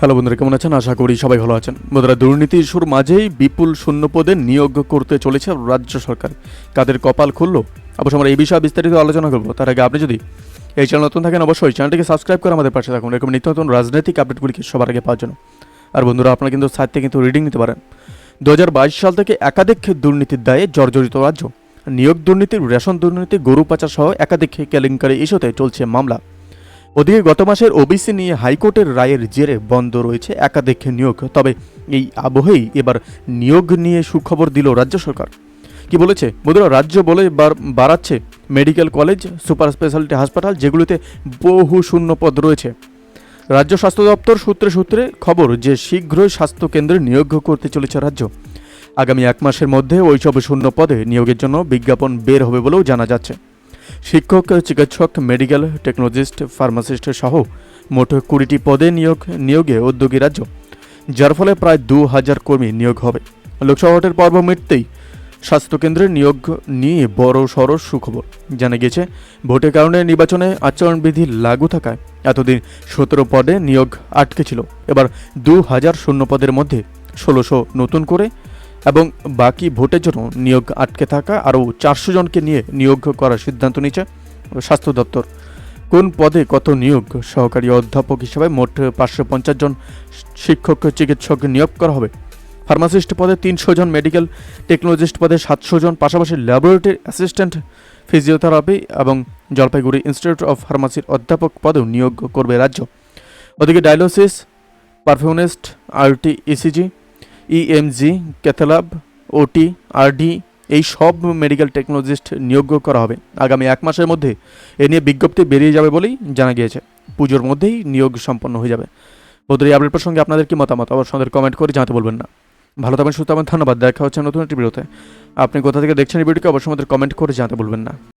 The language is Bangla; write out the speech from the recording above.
হ্যালো বন্ধুরা, কেমন আছেন? আশা করি সবাই ভালো আছেন। বন্ধুরা দুর্নীতি ইস্যুর মাঝেই বিপুল শূন্য পদে নিয়োগ করতে চলেছে রাজ্য সরকার। কাদের কপাল খুললো? অবশ্য আমরা এই বিষয়ে বিস্তারিত আলোচনা করব। তার আগে আপনি যদি এই চ্যানেল নতুন থাকেন, অবশ্যই চ্যানেলটিকে সাবস্ক্রাইব করে আমাদের পাশে থাকুন। এরকম নিত্য নতুন রাজনৈতিক আপডেটগুলিকে সবার আগে পাওয়ার জন্য। আর বন্ধুরা, আপনারা কিন্তু সাইট কিন্তু রিডিং নিতে পারেন। দু হাজার বাইশ সাল থেকে একাধিক দুর্নীতির দায়ে জর্জরিত রাজ্য। নিয়োগ দুর্নীতি, রেশন দুর্নীতি, গরু পাচার সহ একাধিক কেলেঙ্কারি ইস্যুতে চলছে মামলা। ওদিকে গত মাসের ওবিসি নিয়ে হাইকোর্টের রায়ের জেরে বন্ধ রয়েছে একাধিক নিয়োগ, তবে এই আবহেই এবার নিয়োগ নিয়ে সুখবর দিল রাজ্য সরকার। কি বলেছে? বন্ধুরা, রাজ্য বলে বাড়াচ্ছে মেডিকেল কলেজ, সুপার স্পেশালিটি হাসপাতাল, যেগুলিতে বহু শূন্য পদ রয়েছে। রাজ্য স্বাস্থ্য দপ্তর সূত্রে সূত্রে খবর যে শীঘ্রই স্বাস্থ্য কেন্দ্রে নিয়োগ করতে চলেছে রাজ্য। আগামী এক মাসের মধ্যে ওইসব শূন্য পদে নিয়োগের জন্য বিজ্ঞাপন বের হবে বলেও জানা যাচ্ছে। শিক্ষক, চিকিৎসক মেডিকেল টেকনোলজিস্ট ফার্মাসিস্ট সহ মোট কুড়িটি পদে নিয়োগ, নিয়োগে উদ্যোগী রাজ্য, যার ফলে প্রায় দু হাজার কর্মী নিয়োগ হবে। লোকসভা ভোটের পর্ব মিটতেই স্বাস্থ্যকেন্দ্রে নিয়োগ নিয়ে বড় সড় সুখবর। জানা গেছে ভোটের কারণে নির্বাচনে আচরণবিধি লাগু থাকায় এতদিন সতেরো পদে নিয়োগ আটকে ছিল। এবার দু হাজার শূন্য পদের মধ্যে ষোলোশো নতুন করে এবং বাকি ভোটের জন্য নিয়োগ আটকে থাকা আরও চারশো জনকে নিয়ে নিয়োগ করার সিদ্ধান্ত নিয়েছে স্বাস্থ্য দপ্তর। কোন পদে কত নিয়োগ সহকারী অধ্যাপক হিসেবে মোট পাঁচশো পঞ্চাশ জন শিক্ষক, চিকিৎসক নিয়োগ করা হবে। ফার্মাসিস্ট পদে তিনশো জন, মেডিকেল টেকনোলজিস্ট পদে সাতশো জন, পাশাপাশি ল্যাবরেটরি অ্যাসিস্ট্যান্ট, ফিজিওথেরাপি এবং জলপাইগুড়ি ইনস্টিটিউট অফ ফার্মাসির অধ্যাপক পদেও নিয়োগ করবে রাজ্য। ওদিকে dialysis perfusionist RT ECG EMG cath lab OT RD এই সব মেডিকেল টেকনোলজিস্ট নিয়োগ করা হবে। আগামী এক মাসের মধ্যে এ নিয়ে বিজ্ঞপ্তি বেরিয়ে যাবে বলেই জানা গিয়েছে। পুজোর মধ্যেই নিয়োগ সম্পন্ন হয়ে যাবে। এই আপডেট প্রসঙ্গে আপনাদের কি মতামত? অবশ্যই আমাদের কমেন্ট করে জানাতে বলবেন না। ভালো থাকবেন, সুস্থ থাকবেন, ধন্যবাদ। দেখা হচ্ছে নতুন একটি ভিডিওতে আপনি কোথা থেকে দেখছেন এই ভিডিওকে অবশ্যই আমাদের কমেন্ট করে জানাতে বলবেন না।